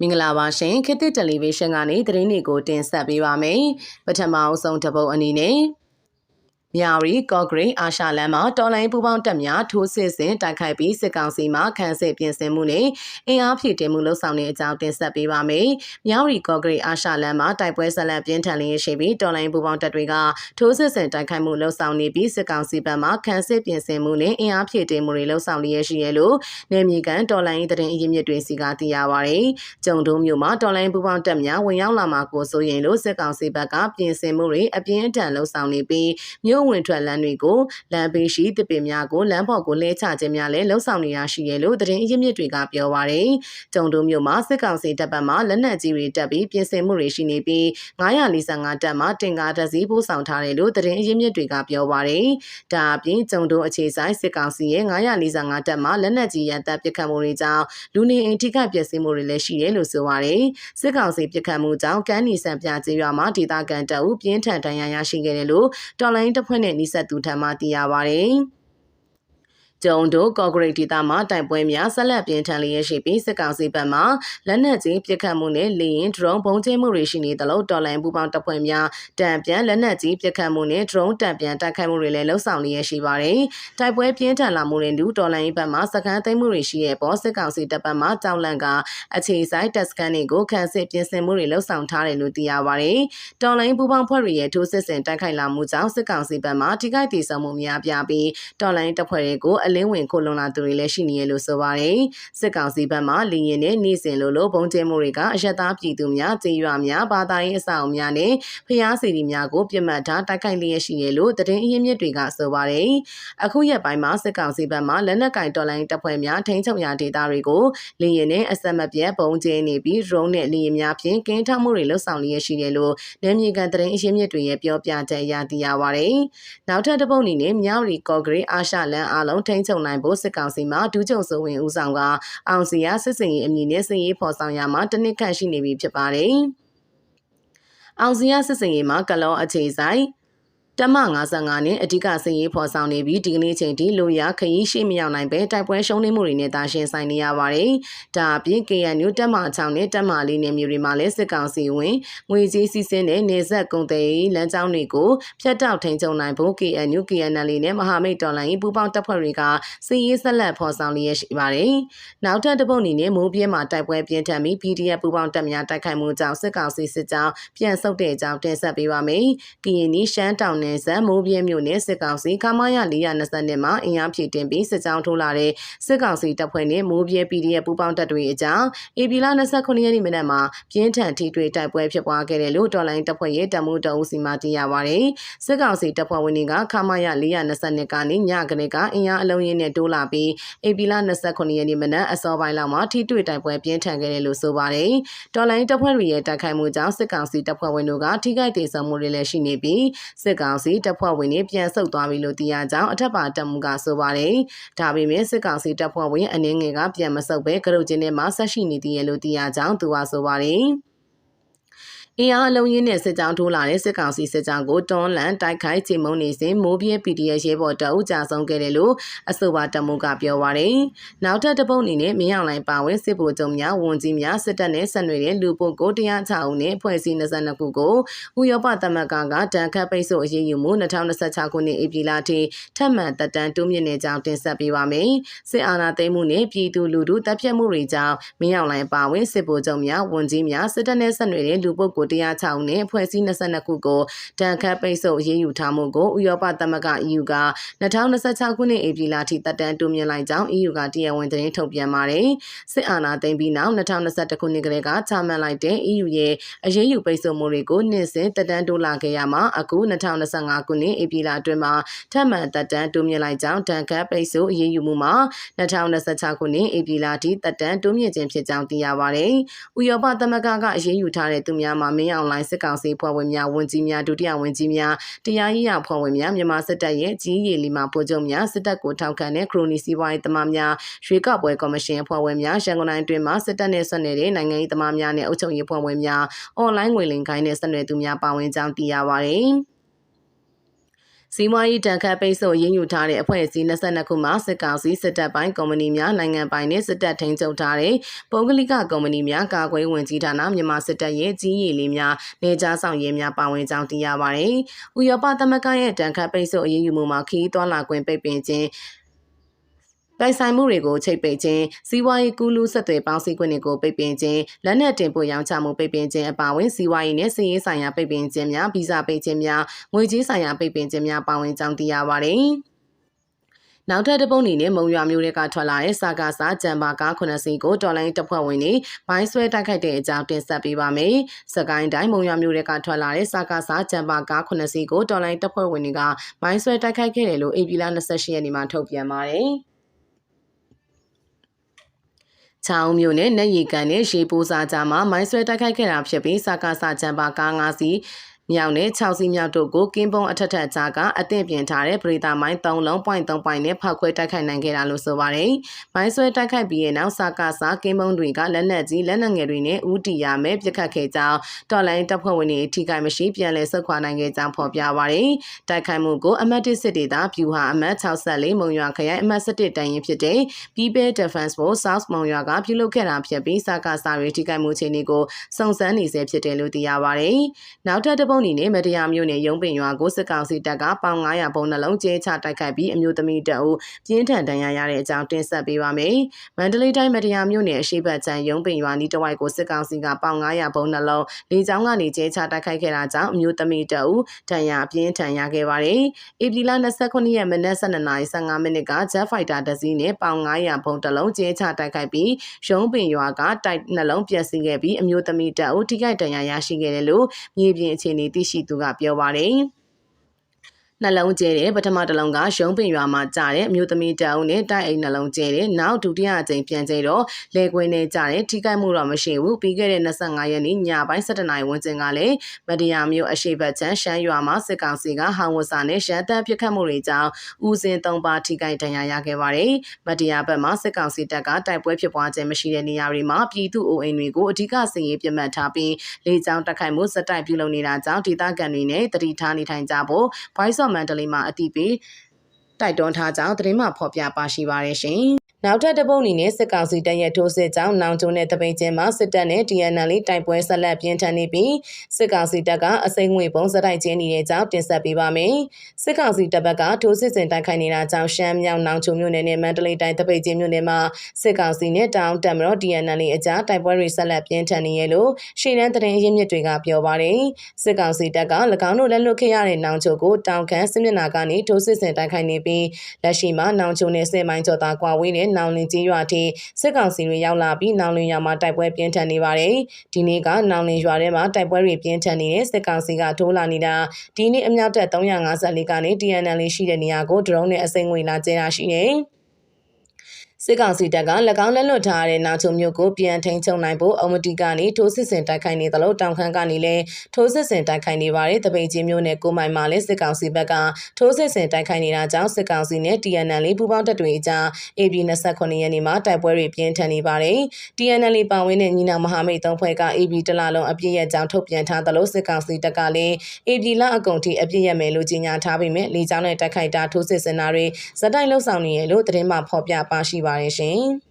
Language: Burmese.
မင်္ဂလာပါရှင်ခေတ်သစ်တယ်လီဗီရှင်းကနေသတင်းတွေကိုတင်ဆက်ပေးပါမယ်ပထမအဆုံးတစ်ပုတ်အနေနဲ့ မြရီကော့ဂရိတ်အာရှလမ်းမှာတော်လိုင်းပူပေါင်းတက်များထိုးစစ်ဆင်တိုက်ခိုက်ပြီးစစ်ကောင်စီမှခန်းစစ်ပြင်ဆင်မှုနဲ့အင်အားဖြည့်တင်မှုလှုပ်ဆောင်တဲ့အကြောင်းတင်ဆက်ပေးပါမယ်။မြရီကော့ဂရိတ်အာရှလမ်းမှာတိုက်ပွဲဆက်လက်ပြင်းထန်လျက်ရှိပြီးတော်လိုင်းပူပေါင်းတက်တွေကထိုးစစ်ဆင်တိုက်ခိုက်မှုလှုပ်ဆောင်နေပြီးစစ်ကောင်စီဘက်မှခန်းစစ်ပြင်ဆင်မှုနဲ့အင်အားဖြည့်တင်မှုတွေလှုပ်ဆောင်လျက်ရှိရလို့နေမြေကန်တော်လိုင်းသတင်းအရင်းမြစ်တွေစီကသိရပါဗျ။ကျုံတုံးမြို့မှာတော်လိုင်းပူပေါင်းတက်များဝင်ရောက်လာမှာကိုဆိုရင်လို့စစ်ကောင်စီဘက်ကပြင်ဆင်မှုတွေအပြင်းအထန်လှုပ်ဆောင်နေပြီးမြို့ဝင်ထွက်လမ်းတွေကိုလမ်းဘေးရှိတစ်ပင်များကိုလမ်းပေါ်ကိုလဲချခြင်းများလည်းလှုပ်ဆောင်နေရရှိရလို့သတင်းအရင်းမြစ်တွေကပြောပါရယ်။ကျုံတုံမြို့မှာစစ်ကောင်စီတပ်ပတ်မှလက်နက်ကြီးတွေတက်ပြီးပြင်ဆင်မှုတွေရှိနေပြီး945တပ်မှတင်ကားတပ်စီပို့ဆောင်ထားတယ်လို့သတင်းအရင်းမြစ်တွေကပြောပါရယ်။ဒါအပြင်ကျုံတုံအခြေဆိုင်စစ်ကောင်စီရဲ့945တပ်မှလက်နက်ကြီးရန်တပ်ပစ်ခတ်မှုတွေကြောင့်လူနေအိမ်ထိခိုက်ပျက်စီးမှုတွေလည်းရှိတယ်လို့ဆိုပါရယ်။စစ်ကောင်စီပစ်ခတ်မှုကြောင့်ကမ်းနီဆန်ပြကျေးရွာမှာဒေသခံတပ်ဦးပြင်းထန်ဒဏ်ရာရရှိခဲ့တယ်လို့တော်လိုင်းတပ်ဖွဲ့နဲ့နှိဆက်သူထံမှသိရပါဗျ။ ကျုံတို့ကော့ဂရိတ်ဒေသမှာတိုက်ပွဲများဆက်လက်ပြင်းထန်လျက်ရှိပြီးစစ်ကောင်စီဘက်မှလက်နက်ကြီးပစ်ခတ်မှုနဲ့လေရင် drone ပုံကျဲမှုတွေရှိနေသလိုတော်လိုင်းပူပေါင်းတပ်ဖွဲ့များတံပြန်လက်နက်ကြီးပစ်ခတ်မှုနဲ့ drone တံပြန်တိုက်ခိုက်မှုတွေလည်းလှုပ်ဆောင်လျက်ရှိပါတယ်။တိုက်ပွဲပြင်းထန်လာမှုတွေတူတော်လိုင်းဘက်မှစကန်သိမ်းမှုတွေရှိရဲ့ပေါ်စစ်ကောင်စီတပ်ဘက်မှကြောက်လန့်ကအခြေဆိုင်တပ်စကန်တွေကိုခန့်စစ်ပြင်ဆင်မှုတွေလှုပ်ဆောင်ထားတယ်လို့သိရပါတယ်။တော်လိုင်းပူပေါင်းဖွဲ့တွေရဲ့ထိုးစစ်ဆင်တိုက်ခိုက်လာမှုကြောင့်စစ်ကောင်စီဘက်မှထိခိုက်ဒေဆုံးမှုများပြပြီးတော်လိုင်းတပ်ဖွဲ့တွေကိုအလင်းဝင်ခိုလုံလာသူတွေလည်းရှိနေရလို့ဆိုပါတယ်။စစ်ကောင်စီဘက်မှလီရင်နဲ့နေစဉ်လိုလိုဘုံကျဲမှုတွေကအယက်သားပြည်သူများကျေးရွာများဘာသာရေးအဆောက်အများနဲ့ဖျားစီတီများကိုပြစ်မှတ်ထားတိုက်ခိုက်လျက်ရှိရလို့တရင်အရင်းမြစ်တွေကဆိုပါတယ်။အခုရက်ပိုင်းမှာစစ်ကောင်စီဘက်မှလက်နက်ကင်တော်လိုင်းတပ်ဖွဲ့များထိန်းချုပ်ရာဒေသတွေကိုလီရင်နဲ့အဆက်မပြတ်ဘုံကျဲနေပြီးဒရုန်းနဲ့လီရင်များဖြင့်ကင်းထောက်မှုတွေလှုပ်ဆောင်လျက်ရှိတယ်လို့နယ်မြေကန်တရင်အရင်းမြစ်တွေရဲ့ပြောပြချက်အရသိရပါတယ်။နောက်ထပ်တစ်ပုတ်အနေနဲ့မြောက်ရီကော့ဂရိတ်အာရှလန်အားလုံးထိန်းချုပ်နိုင်ဖို့စစ်ကောင်စီမှဒူးချုပ်စိုးဝင်ဦးဆောင်ကအောင်စီယာစစ်စင်ရေးအမည်နဲ့စင်ရေးဖော်ဆောင်ရမှာတနစ်ခန့်ရှိနေပြီဖြစ်ပါတယ်။အောင်စီယာစစ်စင်ရေးမှာကလောအခြေဆိုင် တမ55နဲ့အဓိကစည်ရေးဖော်ဆောင်နေပြီးဒီကနေ့ချိန်ထိလူရခရီးရှိမရောက်နိုင်ပဲတိုက်ပွဲရှုံးနေမှုတွေနဲ့တာရှင်းဆိုင်နေရပါတယ်။ဒါအပြင် KNU တက်မ6နဲ့တက်မ4နဲ့မြို့တွေမှာလည်းစစ်ကောင်စီဝင်ငွေကြေးစီးဆင်းတဲ့နေဆက်ကုန်သည်လမ်းကြောင်းတွေကိုဖျက်တောက်ထိန်ချုပ်နိုင်ဖို့ KNU KNL နဲ့မဟာမိတ်တော်လှန်ရေးပူးပေါင်းတပ်ဖွဲ့တွေကစည်ရေးဆက်လက်ဖော်ဆောင်လျက်ရှိပါတယ်။နောက်ထပ်တစ်ပုတ်အနေနဲ့မိုးပြဲမှာတိုက်ပွဲပြင်းထန်ပြီး PDF ပူးပေါင်းတပ်များတိုက်ခိုက်မှုကြောင့်စစ်ကောင်စီစစ်ကြောင်းပြန်ဆုတ်တဲ့အကြောင်းတင်ဆက်ပေးပါမယ်။ကရင်နီရှမ်းတောင်နယ်စပ်မိုးပြဲမြို့နယ်စစ်ကောင်စီခမာရ420မှာအင်အားဖြည့်တင်ပြီးစစ်ကြောင်းထိုးလာတဲ့စစ်ကောင်စီတပ်ဖွဲ့နဲ့မိုးပြဲ PDF ပူးပေါင်းတပ်တွေအကြောင်းဧပြီလ29ရက်နေ့မနက်မှာပြင်းထန်ထိတွေ့တိုက်ပွဲဖြစ်ပွားခဲ့တယ်လို့တော်လိုင်းတပ်ဖွဲ့ရဲ့တမှုတအုပ်စီမှသိရပါဗျ။စစ်ကောင်စီတပ်ဖွဲ့ဝင်တွေကခမာရ420ကနေညကလေးကအင်အားအလုံးရင်းနဲ့တိုးလာပြီးဧပြီလ29ရက်နေ့မနက်အစောပိုင်းလောက်မှာထိတွေ့တိုက်ပွဲပြင်းထန်ခဲ့တယ်လို့ဆိုပါတယ်။တော်လိုင်းတပ်ဖွဲ့တွေရဲ့တိုက်ခိုက်မှုကြောင့်စစ်ကောင်စီတပ်ဖွဲ့ဝင်တို့ကထိခိုက်ဒေဆုံးမှုတွေလည်းရှိနေပြီးစစ်ကောင်စီတပ်ဖွဲ့ဝင်တွေပြန်ဆုတ်သွားပြီလို့သိရကြောင်းအထက်ပါတပ်မှုကဆိုပါတယ်။ဒါပေမဲ့စစ်ကောင်စီတပ်ဖွဲ့ဝင်အနေငယ်ကပြန်မဆုတ်ပဲကရုတ်ချင်းထဲမှာဆက်ရှိနေသေးရလို့သိရကြောင်းသူကဆိုပါတယ်။ အင်အားအလုံးရင်းနဲ့စစ်ကြောင်းထိုးလာတဲ့စစ်ကောင်စီစစ်ကြောင်းကိုတွန်းလန်တိုက်ခိုက်ချိန်မုံနေစဉ်မိုးပြဲ PDF ရဲဘော်တအုပ်ကြာဆုံးခဲ့တယ်လို့အဆိုပါတမုကပြောပါရယ်။နောက်ထပ်တပုတ်အနေနဲ့မင်းအောင်လိုင်ပါဝင်စစ်ဗိုလ်ချုပ်များဝန်ကြီးများစစ်တပ်နဲ့ဆက်နွယ်တဲ့လူပုဂ္ဂိုလ်တရားချအောင်နဲ့ဖွဲ့စည်း22ခုကိုဥရောပသမဂ္ဂကတန်ခတ်ပိတ်ဆို့အရေးယူမှု2026ခုနှစ်ဧပြီလထိထပ်မံတက်တန်းတိုးမြင့်နေကြောင်းတင်ဆက်ပေးပါမယ်။စစ်အာဏာသိမ်းမှုနဲ့ပြည်သူလူထုတပ်ဖြတ်မှုတွေကြောင့်မင်းအောင်လိုင်ပါဝင်စစ်ဗိုလ်ချုပ်များဝန်ကြီးများစစ်တပ်နဲ့ဆက်နွယ်တဲ့လူပုဂ္ဂိုလ်106ဦးနဲ့ဖွဲ့စည်း22ခုကိုတန်ခတ်ပိတ်ဆို့အရေးယူထားမှုကိုဥရောပသမဂ္ဂ EU က2026ခုနှစ်ဧပြီလထိတက်တန်းတိုးမြင့်လိုက်ကြောင်း EU ကတရားဝင်သတင်းထုတ်ပြန်ပါတယ်။စစ်အာဏာသိမ်းပြီးနောက်2021ခုနှစ်ကလေးကချမှတ်လိုက်တဲ့ EU ရဲ့အရေးယူပိတ်ဆို့မှုတွေကိုနှစ်စဉ်တက်တန်းတိုးလာခဲ့ရမှာအခု2025ခုနှစ်ဧပြီလအတွင်းမှာထပ်မံတက်တန်းတိုးမြင့်လိုက်ကြောင်းတန်ခတ်ပိတ်ဆို့အရေးယူမှုမှာ2026ခုနှစ်ဧပြီလထိတက်တန်းတိုးမြင့်ခြင်းဖြစ်ကြောင်းသိရပါတယ်။ဥရောပသမဂ္ဂကအရေးယူထားတဲ့သူများမှာမင်းအောင်လိုင်းစစ်ကောင်စီဖွဲ့ဝင်များဝန်ကြီးများဒုတိယဝန်ကြီးများတရားရေးရဖွဲ့ဝင်များမြန်မာစစ်တပ်ရဲ့ကြီးရည်လီမာပိုချုပ်များစစ်တပ်ကိုထောက်ခံတဲ့ခရိုနီစီးပွားရေးသမားများရွေးကောက်ပွဲကော်မရှင်ဖွဲ့ဝင်များရန်ကုန်တိုင်းတွင်မှစစ်တပ်နဲ့ဆက်နေတဲ့နိုင်ငံရေးသမားများနဲ့အုပ်ချုပ်ရေးဖွဲ့ဝင်များအွန်လိုင်းငွေလိမ်ခိုင်းတဲ့ဆက်နွယ်သူများပါဝင်ကြောင်းသိရပါသည် စီးပွားရေးတန်ခတ်ပိတ်ဆို့ရင်းယူထားတဲ့အဖွဲ့အစည်း22ခုမှစစ်ကောင်စီစစ်တပ်ပိုင်းကုမ္ပဏီများနိုင်ငံပိုင်နဲ့စစ်တပ်ထိန်းချုပ်ထားတဲ့ပုဂ္ဂလိကကုမ္ပဏီများကာကွယ်ဝင်ကြီးဌာနမြန်မာစစ်တပ်ရဲ့ကြီးရည်လေးများနေကြားဆောင်ရေးများပါဝင်ကြောင်းသိရပါတယ်။ဥရောပသမဂ္ဂရဲ့တန်ခတ်ပိတ်ဆို့အရေးယူမှုမှာခီးသွွာလာခွင့်ပိတ်ပင်ခြင်း ပိုင်ဆိုင်မှုတွေကိုချိတ်ပိတ်ခြင်းစီးပွားရေးကူးလူးဆက်သွယ်ပေါင်းစည်းခွင့်တွေကိုပိတ်ပင်ခြင်းလက်နက်တင်ပို့ရောင်းချမှုပိတ်ပင်ခြင်းအပါအဝင်စီးပွားရေးနဲ့စီးရေးဆိုင်ရာပိတ်ပင်ခြင်းများဗီဇပိတ်ခြင်းများငွေကြေးဆိုင်ရာပိတ်ပင်ခြင်းများပါဝင်ကြောင်းသိရပါတယ်။နောက်ထပ်တစ်ပုံအနေနဲ့မုံရွာမျိုးတွေကထွက်လာတဲ့စာကားစာဂျမ်ဘာကား9စီးကိုတော်လိုင်းတပ်ဖွဲ့ဝင်တွေဘိုင်းဆွဲတိုက်ခိုက်တဲ့အကြောင်းတင်ဆက်ပေးပါမယ်။စကိုင်းတိုင်းမုံရွာမျိုးတွေကထွက်လာတဲ့စာကားစာဂျမ်ဘာကား9စီးကိုတော်လိုင်းတပ်ဖွဲ့ဝင်တွေကဘိုင်းဆွဲတိုက်ခိုက်ခဲ့တယ်လို့အေပီလာ28ရက်နေ့မှာထုတ်ပြန်ပါတယ်။ ချောင်းမျိုးနဲ့နေရီကန်နဲ့ရေပိုးစားကြမှာမိုင်းဆွဲတိုက်ခိုက်ခဲ့တာဖြစ်ပြီးစကားစာချံပါကား၅စီး မြောက်နဲ့6စီးမြောက်တို့ကိုကင်းပုံအထက်ထက်ကြားကအသင့်ပြင်ထားတဲ့ပရိသာမိုင်း3လုံး point 3 point နဲ့ဖောက်ခွဲတိုက်ခိုက်နိုင်ခဲ့တာလို့ဆိုပါတယ်။မိုင်းဆွဲတိုက်ခိုက်ပြီးတဲ့နောက်စကားစာကင်းပုံတွေကလက်နက်ကြီးလက်နက်ငယ်တွေနဲ့ဦးတီရမဲ့ပြစ်ခတ်ခဲ့ကြောင်းတော်လိုင်းတပ်ဖွဲ့ဝင်တွေထိခိုက်မရှိပြန်လည်ဆုတ်ခွာနိုင်ခဲ့ကြောင်းဖော်ပြပါတယ်။တိုက်ခိုက်မှုကိုအမတ်တစ်စစ်ဒေသဖြူဟာအမတ်64မုံရွာခရိုင်အမတ်17တန်ရင်ဖြစ်တဲ့ People Defense Force South မုံရွာကပြုလုပ်ခဲ့တာဖြစ်ပြီးစကားစာတွေထိခိုက်မှုအခြေအနေကိုစုံစမ်းနေဆဲဖြစ်တယ်လို့သိရပါတယ်။နောက်ထပ်တစ်ပုံအနေနဲ့မတရားမျိုးနဲ့ရုံးပင်ရွာကိုစစ်ကောင်စီတပ်ကပေါင်900ဘုံနှလုံးကျဲချတိုက်ခိုက်ပြီးအမျိုးသမီးတအုပ်ပြင်းထန်ဒဏ်ရာရတဲ့အကြောင်းတင်ဆက်ပေးပါမယ်။မန္တလေးတိုင်းမတရားမျိုးနဲ့အရှိတ်ချမ်းရုံးပင်ရွာနီးတဝိုက်ကိုစစ်ကောင်စီကပေါင်900ဘုံနှလုံးလေကြောင်းကနေကျဲချတိုက်ခိုက်ခဲ့တာကြောင့်အမျိုးသမီးတအုပ်ဒဏ်ရာပြင်းထန်ရခဲ့ပါတယ်။ဧပြီလ29ရက်မနက်12:15မိနစ်က Jet Fighter တစ်စီးနဲ့ပေါင်900ဘုံတစ်လုံးကျဲချတိုက်ခိုက်ပြီးရုံးပင်ရွာကတိုက်နှလုံးပျက်စီးခဲ့ပြီးအမျိုးသမီးတအုပ်ထိခိုက်ဒဏ်ရာရရှိခဲ့တယ်လို့မြေပြင်အခြေအနေသိရှိသူကပြောပါတယ်။ နှလုံးကျဲတဲ့ပထမတစ်လုံးကရုံးပင်ရွာမှာကြာတဲ့အမျိုးသမီးတအုပ်နဲ့တိုက်အိမ်နှလုံးကျဲတဲ့နောက်ဒုတိယအကြိမ်ပြန်ကျဲတော့လေကွင်းနဲ့ကြာတဲ့ထိခိုက်မှုတော့မရှိဘူးပြီးခဲ့တဲ့25ရက်နေ့ညပိုင်း7:00နာရီဝန်းကျင်ကလည်းမတရားမျိုးအရှိတ်ဘက်ချမ်းရှမ်းရွာမှာစစ်ကောင်စီကဟောင်ဝစာနဲ့ရှမ်းတပ်ပစ်ခတ်မှုတွေကြောင့်ဦးစင်၃ပါးထိခိုက်ဒဏ်ရာရခဲ့ပါတယ်မတရားဘက်မှာစစ်ကောင်စီတပ်ကတိုက်ပွဲဖြစ်ပွားခြင်းမရှိတဲ့နေရာတွေမှာပြည်သူအိုအိမ်တွေကိုအ धिक စင်ရေးပြတ်မှတ်ထားပြီးလေကြောင်းတိုက်ခိုက်မှုစက်တိုက်ပြုလုပ်နေတာကြောင့်ဒေသခံတွေနဲ့တတိထားနေထိုင်ကြဖို့ Voice of Mandalay မှာအတိပေးတိုက်တွန်းထားကြောင်းသတင်းမှဖော်ပြပါရှိပါရရှင်။ နောက်ထပ်တပုတ်အနေနဲ့စစ်ကောင်စီတပ်ရဲ့ထိုးစစ်ကြောင့်နောင်ကျုံတဲ့တပိတ်ချင်းမှာစစ်တပ်နဲ့ TNL တိုက်ပွဲဆက်လက်ပြင်းထန်နေပြီးစစ်ကောင်စီတပ်ကအစိမ့်ငွေပုံစတိုက်ချင်းနေတဲ့ကြောင်းတင်ဆက်ပေးပါမယ်။စစ်ကောင်စီတပ်ဘက်ကထိုးစစ်စင်တိုက်ခိုက်နေတာကြောင့်ရှမ်းမြောက်နောင်ကျုံမြို့နယ်နဲ့မန္တလေးတိုင်းတပိတ်ချင်းမြို့နယ်မှာစစ်ကောင်စီနဲ့တောင်တက်မတော် TNL အကြားတိုက်ပွဲတွေဆက်လက်ပြင်းထန်နေရလို့ရှေ့တန်းသတင်းရင်းမြစ်တွေကပြောပါတယ်။စစ်ကောင်စီတပ်က၎င်းတို့လက်လွတ်ခဲ့ရတဲ့နောင်ကျုံကိုတောင်ခမ်းစစ်မျက်နှာကနေထိုးစစ်စင်တိုက်ခိုက်နေပြီးလက်ရှိမှာနောင်ကျုံနဲ့စစ်မိုင်းကျော်သားကွာဝေးတဲ့နောင်လင်ကြီးရွာထိစစ်ကောင်စီတွေရောက်လာပြီးနောင်လင်ရွာမှာတိုက်ပွဲပြင်းထန်နေပါတယ်။ဒီနေ့ကနောင်လင်ရွာထဲမှာတိုက်ပွဲတွေပြင်းထန်နေတဲ့စစ်ကောင်စီကထိုးလာနေတာဒီနေ့အမြောက်တက်354ကနေ TNL ရှိတဲ့နေရာကိုဒရုန်းနဲ့အစိမ့်ငွေလာကျဲတာရှိနေတယ်။ စစ်ကောင်စီတပ်က၎င်းလက်လွတ်ထားတဲ့နာချုံမြို့ကိုပြန်ထိန်ချုပ်နိုင်ဖို့အမတီကနေထိုးစစ်ဆင်တိုက်ခိုက်နေသလိုတောင်ခမ်းကနေလည်းထိုးစစ်ဆင်တိုက်ခိုက်နေပါတယ်။တပိတ်ချင်းမြို့နယ်ကိုမိုင်မှာလည်းစစ်ကောင်စီဘက်ကထိုးစစ်ဆင်တိုက်ခိုက်နေတာကြောင့်စစ်ကောင်စီနဲ့ TNL ပူးပေါင်းတပ်တွေအကြား AB 29ရက်နေ့မှာတိုက်ပွဲတွေပြင်းထန်နေပါတယ်။ TNL ပါဝင်တဲ့ညီနောင်မဟာမိတ်သုံးဖွဲ့က AB တလလုံးအပြည့်ရဲ့ကြောင်းထုတ်ပြန်ထားသလိုစစ်ကောင်စီတပ်ကလည်း AB လအကုန်ထိအပြည့်ရမယ်လို့ကြေညာထားပေမဲ့လေကြောင်းနဲ့တိုက်ခိုက်တာထိုးစစ်ဆင်တာတွေဇက်တိုက်လှုပ်ဆောင်နေရလို့သတင်းမှဖော်ပြပါရှိပါတယ်ရှင်။